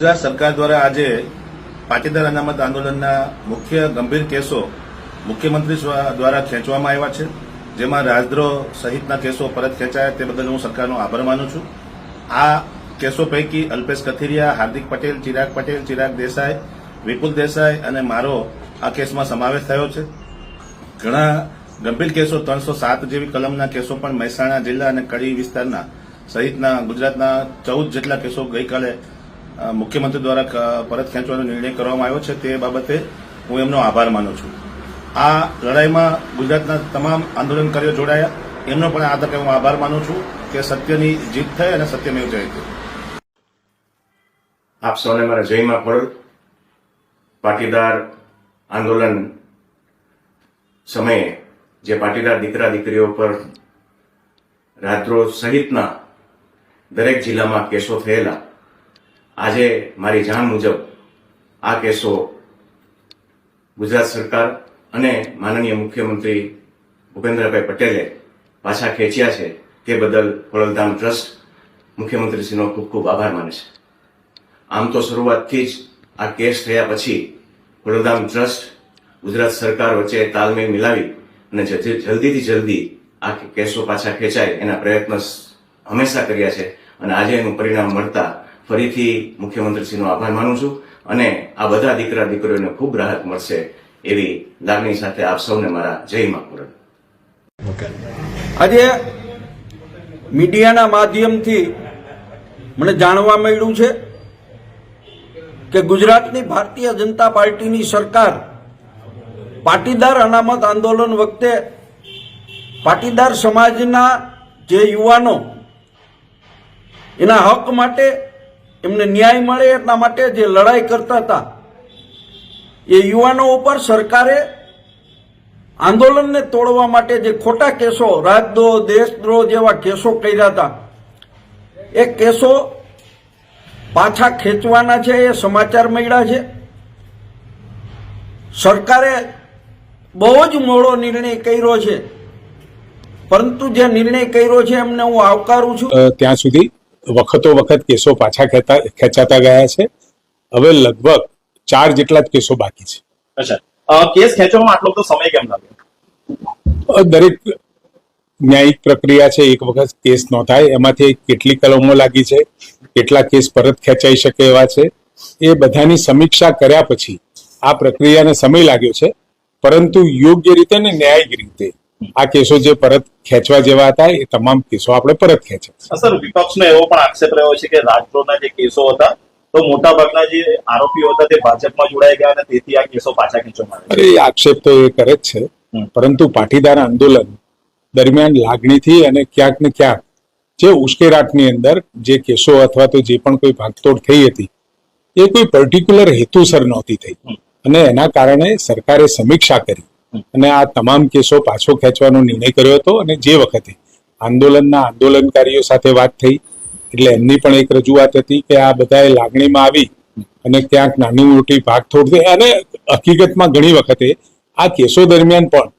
ગુજરાત સરકાર દ્વારા આજે પાટીદાર અનામત આંદોલનના મુખ્ય ગંભીર કેસો મુખ્યમંત્રી દ્વારા ખેંચવામાં આવ્યા છે. જેમાં રાજદ્રોહ સહિતના કેસો પરત ખેંચાયા તે બદલ હું સરકારનો આભાર માનું છું. આ કેસો પૈકી અલ્પેશ કથિરિયા, હાર્દિક પટેલ, ચિરાગ પટેલ, ચિરાગ દેસાઈ, વિપુલ દેસાઈ અને મારો આ કેસમાં સમાવેશ થયો છે. ઘણા ગંભીર કેસો ત્રણસો સાત જેવી કલમના કેસો પણ મહેસાણા જિલ્લા અને કડી વિસ્તારના સહિતના ગુજરાતના ચૌદ જેટલા કેસો ગઈકાલે મુખ્યમંત્રી દ્વારા પરત ખેંચવાનો નિર્ણય કરવામાં આવ્યો છે તે બાબતે હું એમનો આભાર માનું છું. આ લડાઈમાં ગુજરાતના તમામ આંદોલનકારીઓ જોડાયા. એમનો પણ આ તકે હું આભાર માનું છું કે સત્યની જીત થઈ અને સત્યમેવ જયતે આપ સૌને મારા જયમાં પણ પાટીદાર આંદોલન સમયે જે પાટીદાર દીકરા દીકરીઓ પર રાત્રો સહિતના દરેક જિલ્લામાં કેસો થયેલા આજે મારી જાણ મુજબ આ કેસો ગુજરાત સરકાર અને માનનીય મુખ્યમંત્રી ભૂપેન્દ્રભાઈ પટેલે પાછા ખેંચ્યા છે તે બદલ ખોડલધામ ટ્રસ્ટ મુખ્યમંત્રીશ્રીનો ખૂબ ખૂબ આભાર માને છે. આમ તો શરૂઆતથી જ આ કેસ થયા પછી ખોડલધામ ટ્રસ્ટ ગુજરાત સરકાર વચ્ચે તાલમેલ મિલાવી અને જલ્દીથી જલ્દી આ કેસો પાછા ખેંચાય એના પ્રયત્ન હંમેશા કર્યા છે અને આજે એનું પરિણામ મળતા ફરીથી મુખ્યમંત્રીશ્રીનો આભાર માનું છું અને આ બધા દીકરા દીકરીઓને ખૂબ રાહત મળશે એવી લાગણી સાથે આપ સૌને મારા જય મા પૂરણ આજે મીડિયાના માધ્યમથી મને જાણવા મળ્યું છે કે ગુજરાતની ભારતીય જનતા પાર્ટીની સરકાર પાટીદાર અનામત આંદોલન વખતે પાટીદાર સમાજના જે યુવાનો, એના હક માટે એમને ન્યાય મળે એટલા માટે જે લડાઈ કરતા હતા, એ યુવાનો ઉપર સરકારે આંદોલનને તોડવા માટે જે ખોટા કેસો રાજદ્રોહ દેશદ્રોહ જેવા કેસો કર્યા હતા, એ કેસો પાછા ખેંચવાના છે, એ સમાચાર મળ્યા છે. સરકારે બહુ જ મોડો નિર્ણય કર્યો છે. પરંતુ જે નિર્ણય કર્યો છે એમને હું આવકારું છું. ત્યાં સુધી વખતો વખત કેસો પાછા ખેતા ખેંચાતા ગયા છે. હવે લગભગ ચાર જેટલા જ કેસો બાકી છે. અચ્છા. કેસ ખેંચવામાં આટલો બધો સમય કેમ લાગ્યો? દરેક ન્યાયિક પ્રક્રિયા છે એક વખત કેસ નોંધાય એમાંથી કેટલી કલમો લાગી છે કેટલા કેસ પરત ખેંચાઈ શકે એવા છે એ બધાની સમીક્ષા કર્યા પછી આ પ્રક્રિયાને સમય લાગ્યો છે. પરંતુ યોગ્ય રીતે ને ન્યાયિક રીતે આ કેસો જે પરત ખેંચવા જેવા હતા એ તમામ કેસો આપણે પરત ખેંચ્યા. સર વિપક્ષનો એવો પણ આક્ષેપ રહ્યો છે કે રાજદ્રોહના જે કેસો હતા તો મોટા ભાગના જે આરોપીઓ હતા તે ભાજપમાં જોડાઈ ગયા અને તેથી આ કેસો પાછા ખેંચવામાં અરે આક્ષેપ તો એ કરે જ છે. પરંતુ પાટીદાર આંદોલન દરમિયાન લાગણીથી અને ક્યાંક ને ક્યાંક જે ઉશ્કેરાટની અંદર જે કેસો અથવા તો જે પણ કોઈ ભાગતોડ થઈ હતી એ કોઈ પર્ટિક્યુલર હેતુસર નહોતી થઈ. અને એના કારણે સરકારે સમીક્ષા કરી. અને આ તમામ કેસો પાછો ખેંચવાનો નિર્ણય કર્યો હતો અને જે વખતે આંદોલનના આંદોલનકારીઓ સાથે વાત થઈ, એટલે એમની પણ એક રજૂઆત હતી કે આ બધાએ લાગણીમાં આવી અને ક્યાંક નાની મોટી ભાગ થઈ અને હકીકતમાં ઘણી વખતે આ કેસો દરમિયાન પણ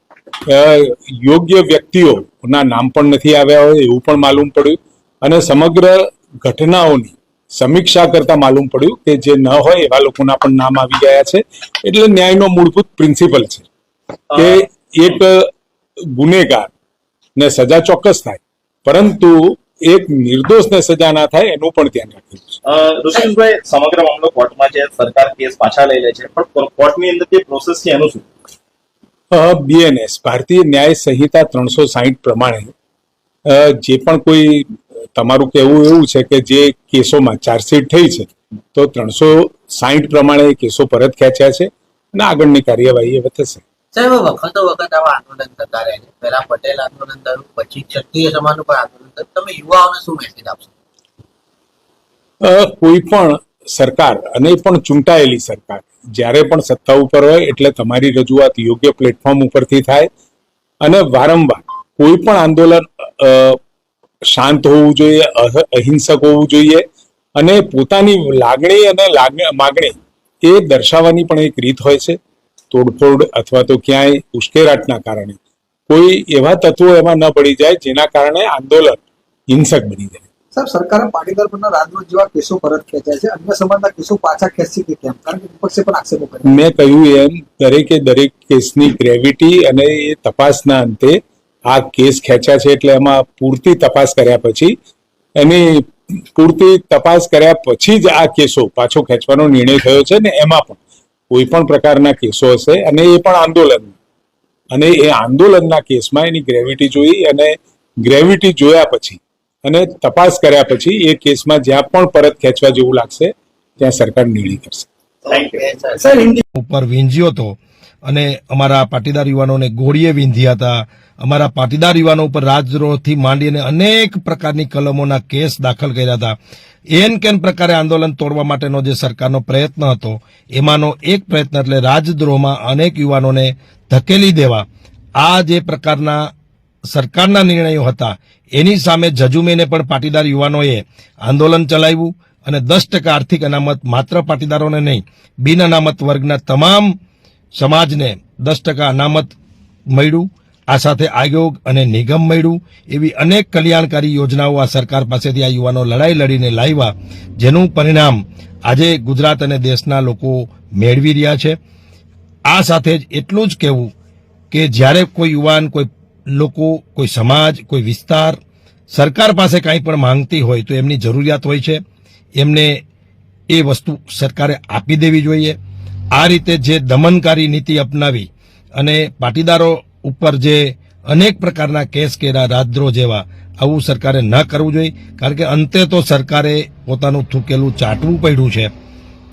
યોગ્ય વ્યક્તિઓના નામ પણ નથી આવ્યા હોય એવું પણ માલુમ પડ્યું અને સમગ્ર ઘટનાઓની સમીક્ષા કરતા માલુમ પડ્યું કે જે ન હોય એવા લોકોના પણ નામ આવી ગયા છે. એટલે ન્યાયનો મૂળભૂત પ્રિન્સિપલ છે. કે એક ગુનેગાર ને સજા ચોક્કસ થાય પરંતુ એક નિર્દોષને સજા ના થાય એનું પણ ધ્યાન છે અ, સમગ્ર મામલો કોર્ટમાં છે સરકાર કેસ પાછા લઈ લે છે પણ કોર્ટની અંદર જે પ્રોસેસ છે એનું શું? બીએનએસ ભારતીય ન્યાય સંહિતા ત્રણસો સાહીઠ પ્રમાણે જે પણ કોઈ તમારું કહેવું એવું છે કે જે કેસોમાં ચાર્જશીટ થઈ છે તો ત્રણસો સાહીઠ પ્રમાણે કેસો પરત ખેંચ્યા છે અને આગળની કાર્યવાહી હવે થશે સાહેબ વખતો વખત આવા આંદોલન કરતા રહે છે. પહેલા પટેલ આંદોલન થયું, પછી ક્ષત્રિય સમાજનું પણ આંદોલન થયું. તમે યુવાઓને શું મેસેજ આપશો? કોઈ પણ સરકાર, અને પણ ચૂંટાયેલી સરકાર, જ્યારે પણ સત્તા ઉપર હોય, એટલે તમારી રજૂઆત યોગ્ય પ્લેટફોર્મ ઉપરથી થાય. અને વારંવાર કોઈ પણ આંદોલન શાંત હોવું જોઈએ, અહ- અહિંસક હોવું જોઈએ, અને પોતાની લાગણી અને માગણી એ દર્શાવવાની પણ એક રીત હોય છે. તોડફોડ અથવા તો ક્યાંય ઉશ્કેરાટના કારણે. કોઈ એવા તત્વો એમાં ન પડી જાય જેના કારણે આંદોલન હિંસક બની જાય. સાહેબ સરકારે પાટીદાર પરના રાજદ્રોહ જેવા કેસો પરત ખેંચ્યા છે. અન્ય સમાજના કેસો પાછા ખેંચશે કે કેમ? કારણ કે વિપક્ષે પણ આક્ષેપો કર્યા મેં કહ્યું એમ દરેકે દરેક કેસની ગ્રેવિટી અને એ તપાસના અંતે આ કેસ ખેંચ્યા છે એટલે એમાં પૂરતી તપાસ કર્યા પછી એની પૂરતી તપાસ કર્યા પછી જ આ કેસો પાછો ખેંચવાનો નિર્ણય થયો છે ને એમાં પણ. કોઈ પણ પ્રકારના કેસો હશે અને એ પણ આંદોલન. અને એ આંદોલનના કેસમાં એની ગ્રેવિટી જોઈ અને ગ્રેવિટી જોયા પછી અને તપાસ કર્યા પછી એ કેસમાં જ્યાં પણ પરત ખેંચવા જેવું લાગશે ત્યાં સરકાર નિર્ણય કરશે. ઉપર વીંઝ્યો હતો અને અમારા પાટીદાર યુવાનોને ગોળીએ વીંધ્યા હતા. અમારા પાટીદાર યુવાનો ઉપર રાજદ્રોહથી માંડીને અનેક પ્રકારની કલમોના કેસ દાખલ કર્યા હતા. એન કેન પ્રકારે આંદોલન તોડવા માટેનો જે સરકારનો પ્રયત્ન હતો, એમાંનો એક પ્રયત્ન એટલે રાજદ્રોહમાં અનેક યુવાનોને ધકેલી દેવા. આ જે પ્રકારના સરકારના નિર્ણયો હતા, એની સામે જજુમેને પણ પાટીદાર યુવાનોએ આંદોલન ચલાવ્યું અને દસ ટકા આર્થિક અનામત માત્ર પાટીદારોને નહીં, બિન અનામત વર્ગના તમામ સમાજને દસ ટકા અનામત મળ્યું. આ સાથે આયોગ અને નિગમ મળ્યું. એવી અનેક કલ્યાણકારી યોજનાઓ આ સરકાર પાસેથી આ યુવાનો લડાઈ લડીને લાવ્યા, જેનું પરિણામ આજે ગુજરાત અને દેશના લોકો મેળવી રહ્યા છે. આ સાથે જ એટલું જ કહેવું કે જ્યારે કોઈ યુવાન, કોઈ લોકો, કોઈ સમાજ, કોઈ વિસ્તાર સરકાર પાસે કાંઈ પણ માંગતી હોય તો એમની જરૂરિયાત હોય છે. એમને એ વસ્તુ સરકારે આપી દેવી જોઈએ. આ રીતે જે દમનકારી નીતિ અપનાવી અને પાટીદારો ઉપર જે અનેક પ્રકારના કેસ કેરા રાજદ્રોહ જેવા આવું સરકારે ન કરવું જોઈએ. કારણ કે અંતે તો સરકારે પોતાનું થૂકેલું ચાટવું પડ્યું છે.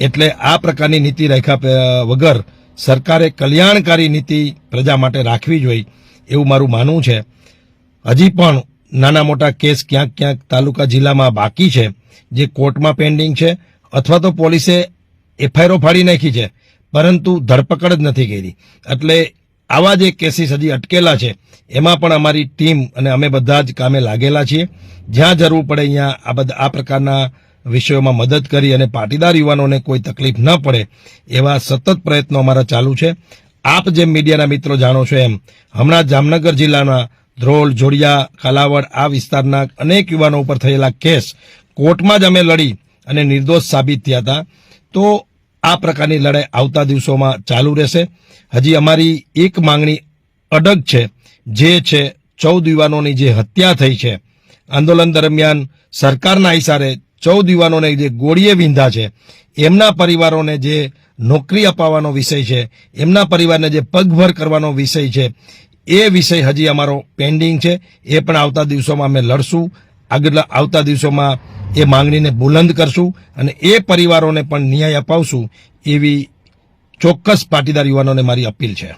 એટલે આ પ્રકારની નીતિ રાખ્યા વગર સરકારે કલ્યાણકારી નીતિ પ્રજા માટે રાખવી જોઈએ એવું મારું માનવું છે. હજી પણ નાના મોટા કેસ ક્યાંક ક્યાંક તાલુકા જિલ્લામાં બાકી છે, જે કોર્ટમાં પેન્ડિંગ છે અથવા તો પોલીસે એફઆઈઆર ફાડી નાખી છે, પરંતુ ધરપકડ જ નથી કરી. એટલે આવા જે કેસીસ હજી અટકેલા છે. એમાં પણ અમારી ટીમ અને અમે બધા જ કામે લાગેલા છીએ. જ્યાં જરૂર પડે અહીંયા આ બધા, આ પ્રકારના વિષયોમાં મદદ કરી અને પાટીદાર યુવાનોને કોઈ તકલીફ ન પડે, એવા સતત પ્રયત્નો અમારા ચાલુ છે. આપ જેમ મીડિયાના મિત્રો જાણો છો એમ, હમણાં જામનગર જિલ્લાના ધ્રોલ, જોડિયા કાલાવડ આ વિસ્તારના અનેક યુવાનો ઉપર થયેલા કેસ કોર્ટમાં જ અમે લડી અને નિર્દોષ સાબિત થયા હતા. તો આ પ્રકારની લડાઈ આવતા દિવસોમાં ચાલુ રહેશે. હજી અમારી એક માંગણી અડગ છે, જે છે ચૌદ યુવાનોની જે હત્યા થઈ છે. આંદોલન દરમિયાન સરકારના ઇશારે ચૌદ યુવાનોને જે ગોળીએ વિંધા છે, એમના પરિવારોને જે નોકરી અપાવવાનો વિષય છે, એમના પરિવારને જે પગભર કરવાનો વિષય છે, એ વિષય હજી અમારો પેન્ડિંગ છે. એ પણ આવતા દિવસોમાં અમે લડશું. આગળ આવતા દિવસોમાં એ માંગણીને બુલંદ કરશું અને એ પરિવારોને પણ ન્યાય અપાવશું એવી ચોક્કસ પાટીદાર યુવાનોને મારી અપીલ છે.